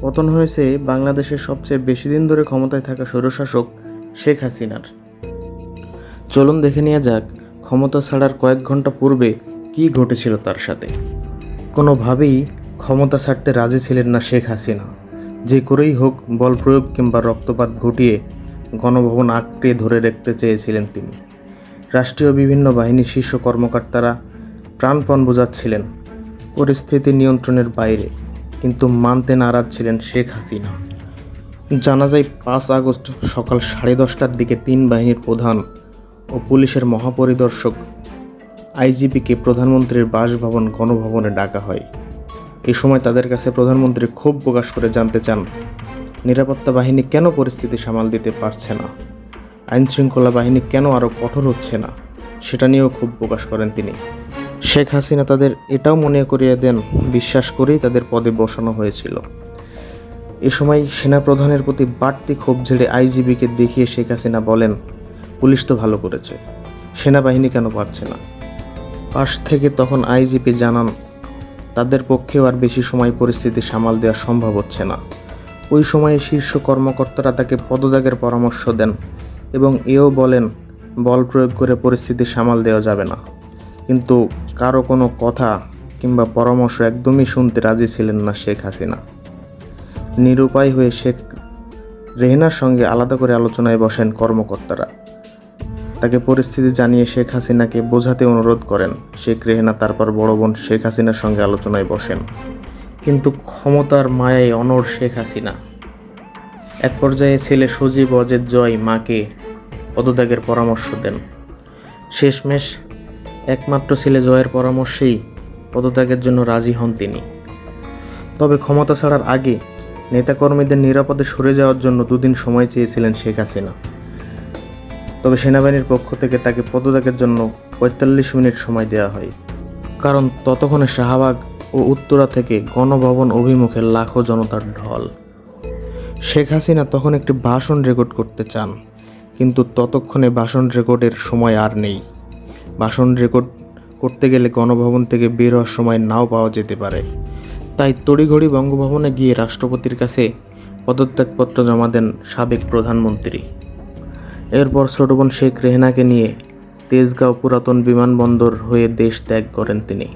পতন হয়েছে বাংলাদেশের সবচেয়ে বেশি দিন ধরে ক্ষমতায় থাকা স্বৈরশাসক শেখ হাসিনার। চলুন দেখে নেওয়া যাক ক্ষমতা ছাড়ার কয়েক ঘণ্টা পূর্বে কী ঘটেছিল তার সাথে। কোনোভাবেই ক্ষমতা ছাড়তে রাজি ছিলেন না শেখ হাসিনা। যে করেই হোক বল প্রয়োগ কিংবা রক্তপাত ঘটিয়ে গণভবন আঁকড়ে ধরে রাখতে চেয়েছিলেন তিনি। রাষ্ট্রীয় বিভিন্ন বাহিনীর শীর্ষ কর্মকর্তারা প্রাণপণ বোঝাচ্ছিলেন পরিস্থিতি নিয়ন্ত্রণের বাইরে। কিন্তু মানতে নারাজ ছিলেন শেখ হাসিনা। জানা যায় পাঁচ আগস্ট সকাল সাড়ে দশটার দিকে তিন বাহিনীর প্রধান ও পুলিশের মহাপরিদর্শক আইজিপিকে প্রধানমন্ত্রীর বাসভবন, গণভবনে ডাকা হয়। এই সময় তাদের কাছে প্রধানমন্ত্রী ক্ষোভ প্রকাশ করে জানতে চান, নিরাপত্তা বাহিনী কেন পরিস্থিতি সামাল দিতে পারছে না? আইনশৃঙ্খলা বাহিনী কেন আরও কঠোর হচ্ছে না? সেটা নিয়েও ক্ষোভ প্রকাশ করেন তিনি। শেখ হাসিনা তাদের এটাও মনে করিয়ে দেন, বিশ্বাস করেই তাদের পদে বসানো হয়েছিল। এ সময় সেনাপ্রধানের প্রতি বাড়তি ক্ষোভ ঝেড়ে আইজিবিকে দেখিয়ে শেখ হাসিনা বলেন, পুলিশ তো ভালো করেছে, সেনাবাহিনী কেন পারছে না? পাশ থেকে তখন আইজিপি জানান, তাদের পক্ষেও আর বেশি সময় পরিস্থিতি সামাল দেওয়া সম্ভব হচ্ছে না। ওই সময়ে শীর্ষ কর্মকর্তারা তাকে পদত্যাগের পরামর্শ দেন এবং এও বলেন, বল প্রয়োগ করে পরিস্থিতি সামাল দেওয়া যাবে না। কিন্তু কারও কোনো কথা কিংবা পরামর্শ একদমই শুনতে রাজি ছিলেন না শেখ হাসিনা। নিরুপায় হয়ে শেখ রেহনার সঙ্গে আলাদা করে আলোচনায় বসেন কর্মকর্তারা। তাকে পরিস্থিতি জানিয়ে শেখ হাসিনাকে বোঝাতে অনুরোধ করেন। শেখ রেহনা তারপর বড় বোন শেখ হাসিনার সঙ্গে আলোচনায় বসেন। কিন্তু ক্ষমতার মায়ায় অনড় শেখ হাসিনা। এক পর্যায়ে ছেলে সজীব অজের জয় মাকে পদত্যাগের পরামর্শ দেন। শেষমেশ একমাত্র ছেলে জয়ের পরামর্শেই পদত্যাগের জন্য রাজি হন তিনি। তবে ক্ষমতা ছাড়ার আগে নেতাকর্মীদের নিরাপদে সরে যাওয়ার জন্য দুদিন সময় চেয়েছিলেন শেখ হাসিনা। তবে সেনাবাহিনীর পক্ষ থেকে তাকে পদত্যাগের জন্য পঁয়তাল্লিশ মিনিট সময় দেওয়া হয়। কারণ ততক্ষণে শাহবাগ ও উত্তরা থেকে গণভবন অভিমুখে লাখো জনতার ঢল। শেখ হাসিনা তখন একটি ভাষণ রেকর্ড করতে চান, কিন্তু ততক্ষণে ভাষণ রেকর্ডের সময় আর নেই। ভাষণ রেকর্ড করতে গেলে গণভবন থেকে বের হওয়ার সময় নাও পাওয়া যেতে পারে। তাই তড়িঘড়ি বঙ্গভবনে গিয়ে রাষ্ট্রপতির কাছে পদত্যাগপত্র জমা দেন সাবেক প্রধানমন্ত্রী। এরপর ছোট বোন শেখ রেহনাকে নিয়ে তেজগাঁও পুরাতন বিমানবন্দর হয়ে দেশ ত্যাগ করেন তিনি।